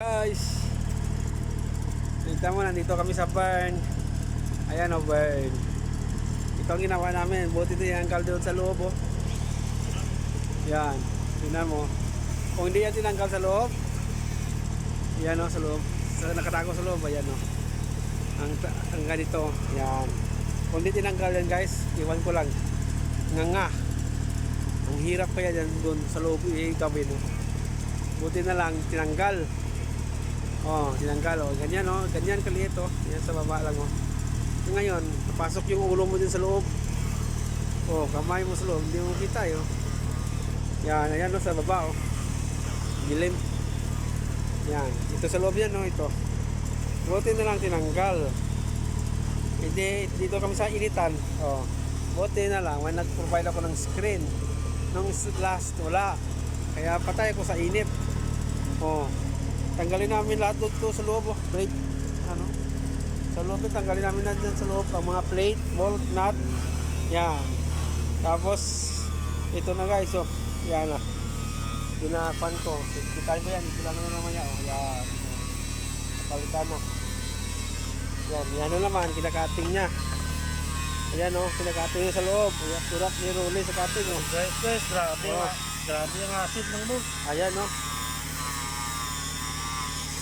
Guys, Tignan mo, nandito kami sa barn. Ayan o, barn. Ito ang ginawa namin. Buti ito yung doon sa loob, oh. Yan. Tignan mo. Kung hindi yan tinanggal sa loob, yan o, sa loob. Sa, nakatago sa loob, ayan o. Ang, ang ganito, yan. Kung hindi tinanggal yan, guys, iwan ko lang. Nga nga. Ang hirap kaya dyan doon sa loob i-gawin, oh. Buti na lang, tinanggal. Oh, tinanggal oh. Ganyan oh, ganyan kaliit oh. Yan sa baba lang oh. So, ngayon, napasok yung ulo mo din sa loob. Oh, kamay mo sa loob, hindi mo kita eh, oh. Yan, ayan oh, sa baba oh. Dilim. Yan, ito sa loob yan oh, ito. Buti na lang tinanggal. Hindi, dito kami sa initan. Oh. Buti na lang, may nag-provide ako ng screen. Nung last, wala. Kaya patay ako sa init. Oh. Tanggalin namin lahat dito sa loob, oh. Plate, ano? Sa loob, tanggalin namin na dyan sa loob. Ang mga plate, bolt, nut. Yan. Tapos, ito na guys, oh. Yan ah. Pinapan ko. Kitain ko yan. Ito lang na naman yan, oh. Yan. Kapalitan na. Yan. Yan na naman. Kinakating niya. Ayan, oh. Kinakating niya sa loob. Ayan, surat ni Rolly sa kating, oh. Guys, guys, grabe Oh. nga. Grabe ang acid ng mold. Ayan, no.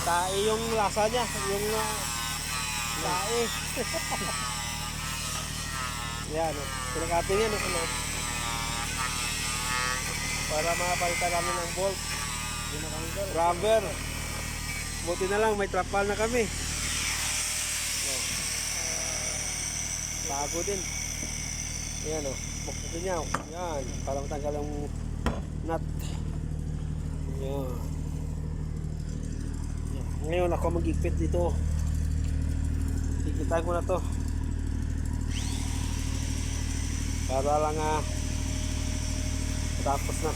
Tae yung lasa niya. Yung uh, tae. Ayan, no. Pinakating yan, no. Ano. Para mapalitan namin ng bolt. Rubber. Buti na lang, may trapal na kami. Oh. Bago din. Ayan, o. Buksan niya. oh. Yan. Para matanggal ang nut. Yan. Ngayon ako magigpit dito. Kikitain ko na to. Para lang ah tapos na.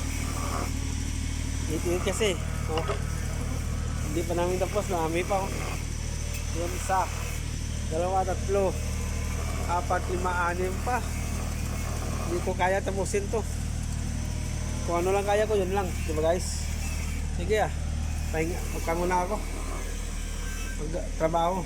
Ito kasi. Oh. Hindi pa namin tapos. Marami pa. Oh. Yung isa. Dalawa, tatlo. Apat, lima, anim pa. Hindi ko kaya tapusin to. Kung ano lang kaya ko, yun lang. Di ba guys? Sige ah. Pahinga. Magka muna ako. Trabaho.